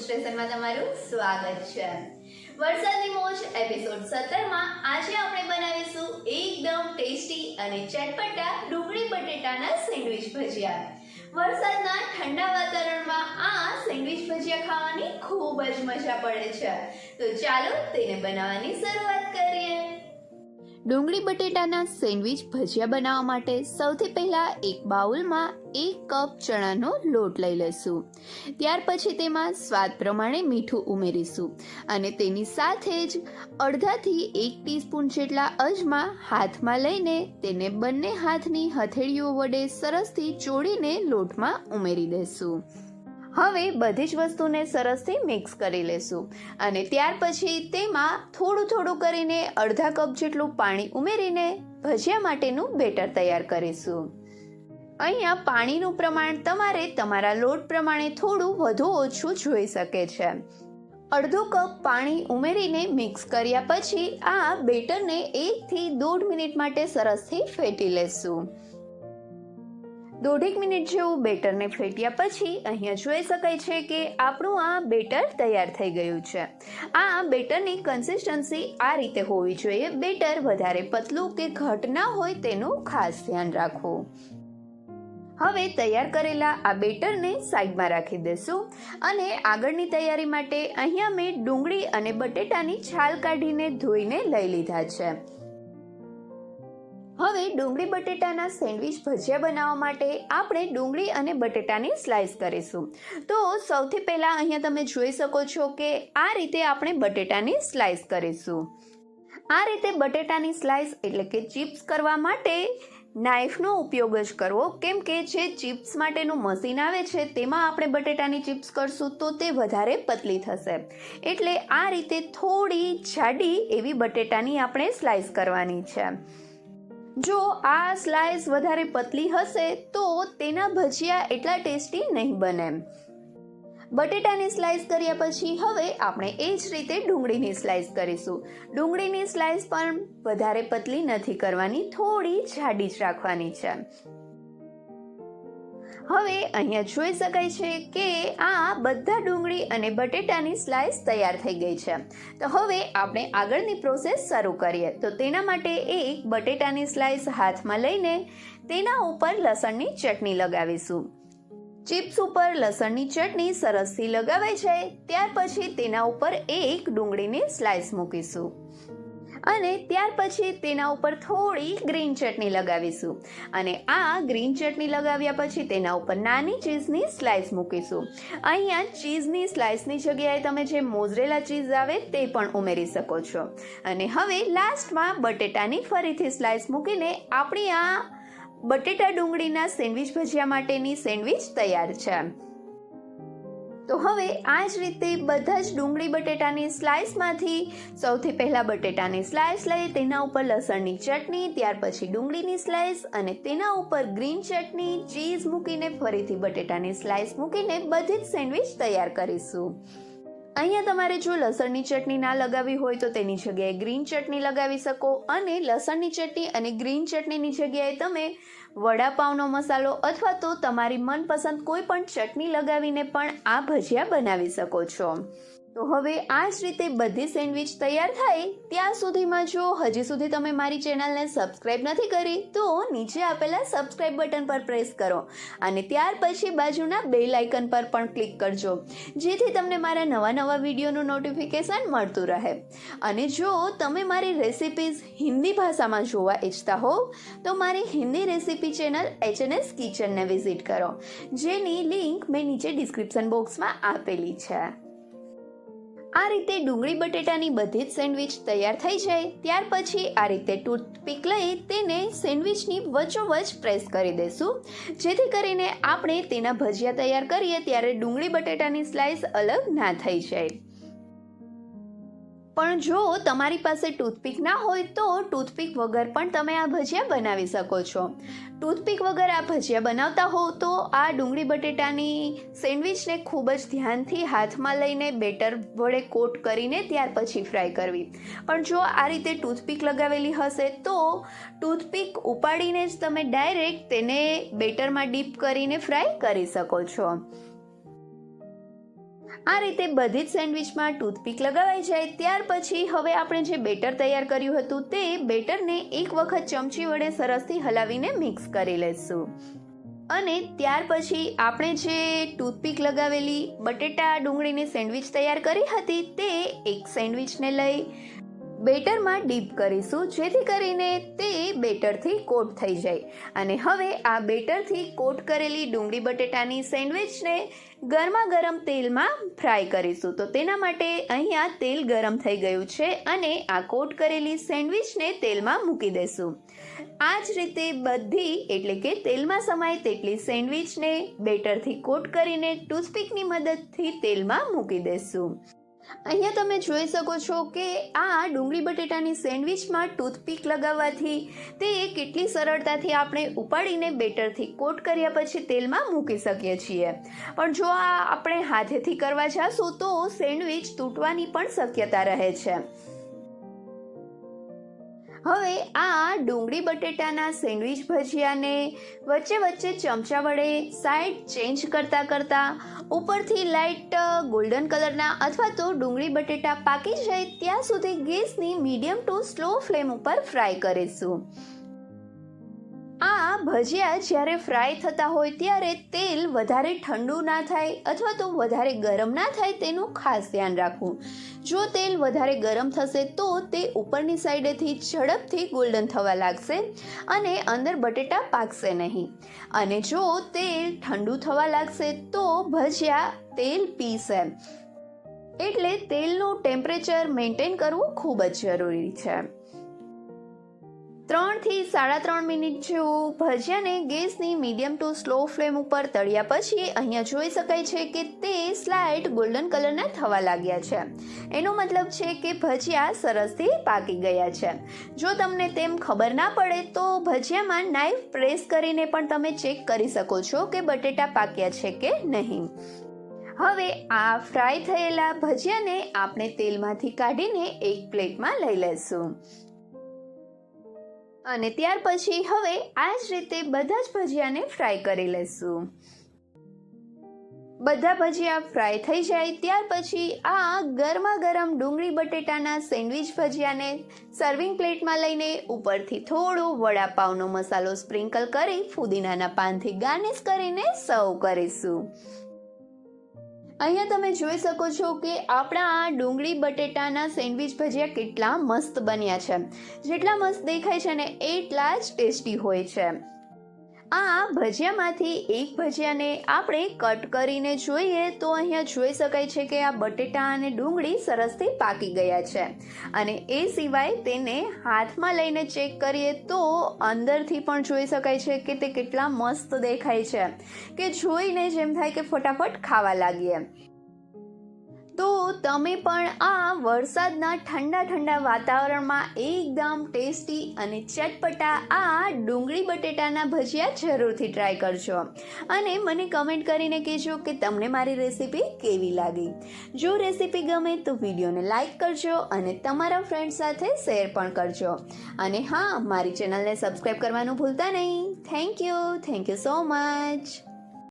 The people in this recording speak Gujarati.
સ્ટેશનમાં તમારું સ્વાગત છે. વરસાદની મોજ એપિસોડ સત્તરમાં આજે આપણે બનાવીશું એકદમ ટેસ્ટી અને ચટપટા ડુંગળી બટેટાના સેન્ડવિચ ભજીયા. વરસાદના ઠંડા વાતાવરણમાં આ સેન્ડવિચ ભજીયા ખાવાની ખૂબ જ મજા પડે છે. તો ચાલો તેને બનાવવાની શરૂઆત કરીએ. ડુંગળી બટેટાના સેન્ડવિચ ભજીયા બનાવવા માટે સૌથી પહેલાં એક બાઉલમાં એક કપ ચણાનો લોટ લઈ લઈશું. ત્યાર પછી તેમાં સ્વાદ પ્રમાણે મીઠું ઉમેરીશું અને તેની સાથે જ અડધાથી એક ટીસ્પૂન જેટલા અજમા હાથમાં લઈને તેને બંને હાથની હથેળીઓ વડે સરસથી ચોળીને લોટમાં ઉમેરી દઈશું હવે બધી જ વસ્તુને સરસથી મિક્સ કરી લેશું. અને ત્યાર પછી તેમાં થોડું થોડું કરીને અડધા કપ જેટલું પાણી ઉમેરીને ભજીયા માટેનું બેટર તૈયાર કરીશું. અહીંયા પાણીનું પ્રમાણ તમારે તમારા લોટ પ્રમાણે થોડું વધુ ઓછું જોઈ શકે છે. અડધો કપ પાણી ઉમેરીને મિક્સ કર્યા પછી આ બેટરને એકથી દોઢ મિનિટ માટે સરસથી ફેટી લેશું. દોઢેક મિનિટ જેવું બેટરને ફેટ્યા પછી અહીંયા જોઈ શકાય છે કે આપણું આ બેટર તૈયાર થઈ ગયું છે. આ બેટરની કન્સિસ્ટન્સી આ રીતે હોવી જોઈએ. બેટર વધારે પતલું કે ઘટ ના હોય તેનું ખાસ ધ્યાન રાખવું. હવે તૈયાર કરેલા આ બેટરને સાઈડમાં રાખી દેશું અને આગળની તૈયારી માટે અહીંયા મેં ડુંગળી અને બટેટાની છાલ કાઢીને ધોઈને લઈ લીધા છે. હવે ડુંગળી બટેટાના સેન્ડવિચ ભજીયા બનાવવા માટે આપણે ડુંગળી અને બટેટાની સ્લાઇસ કરીશું. તો સૌથી પહેલાં અહીંયા તમે જોઈ શકો છો કે આ રીતે આપણે બટેટાની સ્લાઇસ કરીશું. આ રીતે બટેટાની સ્લાઇસ એટલે કે ચિપ્સ કરવા માટે નાઇફનો ઉપયોગ જ કરવો. કેમ કે જે ચિપ્સ માટેનું મશીન આવે છે, તેમાં આપણે બટેટાની ચિપ્સ કરશું તો તે વધારે પતલી થશે. એટલે આ રીતે થોડી જાડી એવી બટેટાની આપણે સ્લાઇસ કરવાની છે. જો આ સ્લાઈસ વધારે પતલી હશે, તો તેના ભજીયા એટલા ટેસ્ટી નહીં બને. બટેટાની સ્લાઇસ કર્યા પછી હવે આપણે એ જ રીતે ડુંગળીની સ્લાઇસ કરીશું. ડુંગળીની સ્લાઇસ પણ વધારે પતલી નથી કરવાની, થોડી જાડી જ રાખવાની છે. હવે અહીંયા જોઈ શકાય છે કે આ બધા ડુંગળી અને બટેટાની સ્લાઇસ તૈયાર થઈ ગઈ છે. તો હવે આપણે આગળની પ્રોસેસ શરૂ કરીએ. તો તેના માટે એક બટેટાની સ્લાઇસ હાથમાં લઈને તેના ઉપર લસણની ચટણી લગાવીશું. ચિપ્સ ઉપર લસણની ચટણી સરસથી લગાવાય છે ત્યાર પછી તેના ઉપર એક ડુંગળીની સ્લાઇસ મૂકીશું. અને ત્યાર પછી તેના ઉપર થોડી ગ્રીન ચટણી લગાવીશું. અને આ ગ્રીન ચટણી લગાવ્યા પછી તેના ઉપર નાની ચીઝની સ્લાઇસ મૂકીશું. અહીંયા ચીઝની સ્લાઇસની જગ્યાએ તમે જે મોઝરેલા ચીઝ આવે તે પણ ઉમેરી શકો છો. અને હવે લાસ્ટમાં બટેટાની ફરીથી સ્લાઇસ મૂકીને આપણી આ બટેટા ડુંગળીના સેન્ડવિચ ભજીયા માટેની સેન્ડવિચ તૈયાર છે. તો હવે આ જ રીતે બધા જ ડુંગળી બટેટાની સ્લાઇસમાંથી સૌથી પહેલાં બટેટાની સ્લાઇસ લઈ તેના ઉપર લસણની ચટણી, ત્યાર પછી ડુંગળીની સ્લાઇસ અને તેના ઉપર ગ્રીન ચટણી, ચીઝ મૂકીને ફરીથી બટેટાની સ્લાઇસ મૂકીને બધી જ સેન્ડવિચ તૈયાર કરીશું. અહીંયા તમારે જો લસણની ચટણી ના લગાવી હોય તો તેની જગ્યાએ ગ્રીન ચટણી લગાવી શકો અને લસણની ચટણી અને ગ્રીન ચટણીની જગ્યાએ તમે વડાપાવનો મસાલો અથવા તો તમારી મનપસંદ કોઈ પણ ચટણી લગાવીને પણ આ ભજીયા બનાવી શકો છો. તો હવે આ જ રીતે બધી સેન્ડવિચ તૈયાર થાય ત્યાં સુધીમાં જો હજી સુધી તમે મારી ચેનલને સબસ્ક્રાઈબ નથી કરી, તો નીચે આપેલા સબસ્ક્રાઈબ બટન પર પ્રેસ કરો અને ત્યાર પછી બાજુના બે લાઇકન પર પણ ક્લિક કરજો, જેથી તમને મારા નવા નવા વિડીયોનું નોટિફિકેશન મળતું રહે. અને જો તમે મારી રેસિપીઝ હિન્દી ભાષામાં જોવા ઈચ્છતા હો, તો મારી હિન્દી રેસિપી ચેનલ એચએનએસ કિચનને વિઝિટ કરો, જેની લિંક મેં નીચે ડિસ્ક્રિપ્શન બોક્સમાં આપેલી છે. આ રીતે ડુંગળી બટેટાની બધી જ સેન્ડવિચ તૈયાર થઈ જાય. ત્યાર પછી આ રીતે ટૂથપીક લઈ તેને સેન્ડવિચની વચ્ચોવચ પ્રેસ કરી દેશું. જેથી કરીને આપણે તેના ભજીયા તૈયાર કરીએ ત્યારે ડુંગળી બટેટાની સ્લાઇસ અલગ ના થઈ જાય. પણ જો તમારી પાસે ટૂથપીક ના હોય તો ટૂથપીક વગર પણ તમે આ ભજીયા બનાવી શકો છો. ટૂથપીક વગર આ ભજીયા બનાવતા હો તો આ ડુંગળી બટેટાની સેન્ડવિચને ખૂબ જ ધ્યાનથી હાથમાં લઈને બેટર વડે કોટ કરીને ત્યાર પછી ફ્રાય કરવી. પણ જો આ રીતે ટૂથપીક લગાવેલી હશે તો ટૂથપીક ઉપાડીને જ તમે ડાયરેક્ટ તેને બેટરમાં ડીપ કરીને ફ્રાય કરી શકો છો. આ રીતે બધી જ સેન્ડવિચમાં ટૂથપીક લગાવાઈ જાય, ત્યાર પછી હવે આપણે જે બેટર તૈયાર કર્યું હતું તે બેટરને એક વખત ચમચી વડે સરસથી હલાવીને મિક્સ કરી લઈશું અને ત્યાર પછી આપણે જે ટૂથપીક લગાવેલી બટેટા ડુંગળીની સેન્ડવિચ તૈયાર કરી હતી તે એક સેન્ડવિચને લઈ બેટરમાં ડીપ કરીશું, જેથી કરીને તે બેટરથી કોટ થઈ જાય. અને હવે આ બેટરથી કોટ કરેલી ડુંગળી બટેટાની સેન્ડવિચને ગરમા ગરમ તેલમાં ફ્રાય કરીશું. તો તેના માટે અહીંયા તેલ ગરમ થઈ ગયું છે અને આ કોટ કરેલી સેન્ડવિચને તેલમાં મૂકી દઈશું આ જ રીતે બધી, એટલે કે તેલમાં સમાય તેટલી સેન્ડવિચને બેટરથી કોટ કરીને ટૂથપીકની મદદથી તેલમાં મૂકી દઈશું અહીંયા તમે જોઈ શકો છો કે આ ડુંગળી બટેટાની સેન્ડવિચમાં ટૂથપીક લગાવવાથી તે કેટલી સરળતાથી આપણે ઉપાડીને બેટરથી કોટ કર્યા પછી તેલમાં મૂકી શકીએ છીએ. પણ જો આ આપણે હાથેથી કરવા જશું તો સેન્ડવિચ તૂટવાની પણ શક્યતા રહે છે. હવે આ ડુંગળી બટેટાના સેન્ડવિચ ભજીયાને વચ્ચે વચ્ચે ચમચા વડે સાઈડ ચેન્જ કરતાં કરતાં ઉપરથી લાઇટ ગોલ્ડન કલરના અથવા તો ડુંગળી બટેટા પાકી જાય ત્યાં સુધી ગેસની મીડિયમ ટુ સ્લો ફ્લેમ ઉપર ફ્રાય કરીશું. આ ભજીયા જ્યારે ફ્રાય થતા હોય ત્યારે તેલ વધારે ઠંડુ ના થાય અથવા તો વધારે ગરમ ના થાય તેનું ખાસ ધ્યાન રાખવું. જો તેલ વધારે ગરમ થશે તો તે ઉપરની સાઈડેથી ઝડપથી ગોલ્ડન થવા લાગશે અને અંદર બટેટા પાકશે નહીં. અને જો તેલ ઠંડુ થવા લાગશે તો ભજીયા તેલ પીશે. એટલે તેલનું ટેમ્પરેચર મેન્ટેન કરવું ખૂબ જ જરૂરી છે. ત્રણથી સાડા ત્રણ મિનિટ જેવું ભજીયાને ગેસની મીડિયમ ટુ સ્લો ફ્લેમ ઉપર તળ્યા પછી અહીંયા જોઈ શકાય છે કે તે સ્લાઇટ ગોલ્ડન કલરના થવા લાગ્યા છે. એનો મતલબ છે કે ભજીયા સરસથી પાકી ગયા છે. જો તમને તેમ ખબર ના પડે તો ભજીયામાં નાઈફ પ્રેસ કરીને પણ તમે ચેક કરી શકો છો કે બટેટા પાક્યા છે કે નહીં. હવે આ ફ્રાય થયેલા ભજીયાને આપણે તેલમાંથી કાઢીને એક પ્લેટમાં લઈ લઈશું. અને ત્યાર પછી હવે આ જ રીતે બધા જ ભજીયાને ફ્રાય કરી લઈશું બધા ભજીયા ફ્રાય થઈ જાય ત્યાર પછી આ ગરમા ગરમ ડુંગળી બટેટાના સેન્ડવિચ ભજીયાને સર્વિંગ પ્લેટમાં લઈને ઉપરથી થોડો વડાપાવનો મસાલો સ્પ્રિંકલ કરી ફુદીનાના પાનથી ગાર્નિશ કરીને સર્વ કરીશું. અહીંયા તમે જોઈ શકો છો કે આપણા આ ડુંગળી બટેટાના સેન્ડવિચ ભજીયા કેટલા મસ્ત બન્યા છે. જેટલા મસ્ત દેખાય છે ને એટલા જ ટેસ્ટી હોય છે. આ ભજીયામાંથી એક ભજીયાને આપણે કટ કરીને જોઈએ તો અહીંયા જોઈ શકાય છે કે આ બટેટા અને ડુંગળી સરસથી પાકી ગયા છે. અને એ સિવાય તેને હાથમાં લઈને ચેક કરીએ તો અંદરથી પણ જોઈ શકાય છે કે તે કેટલા મસ્ત દેખાય છે. કે જોઈને જેમ થાય કે ફટાફટ ખાવા લાગીએ. તો તમે પણ આ વરસાદના ઠંડા ઠંડા વાતાવરણમાં એકદમ ટેસ્ટી અને ચટપટા આ ડુંગળી બટેટાના ભજીયા જરૂરથી ટ્રાય કરજો. અને મને કમેન્ટ કરીને કહેજો કે તમને મારી રેસીપી કેવી લાગી. જો રેસીપી ગમે તો વિડીયોને લાઇક કરજો અને તમારા ફ્રેન્ડ સાથે શેર પણ કરજો. અને હા, મારી ચેનલને સબસ્ક્રાઈબ કરવાનું ભૂલતા નહીં. Thank you thank you so much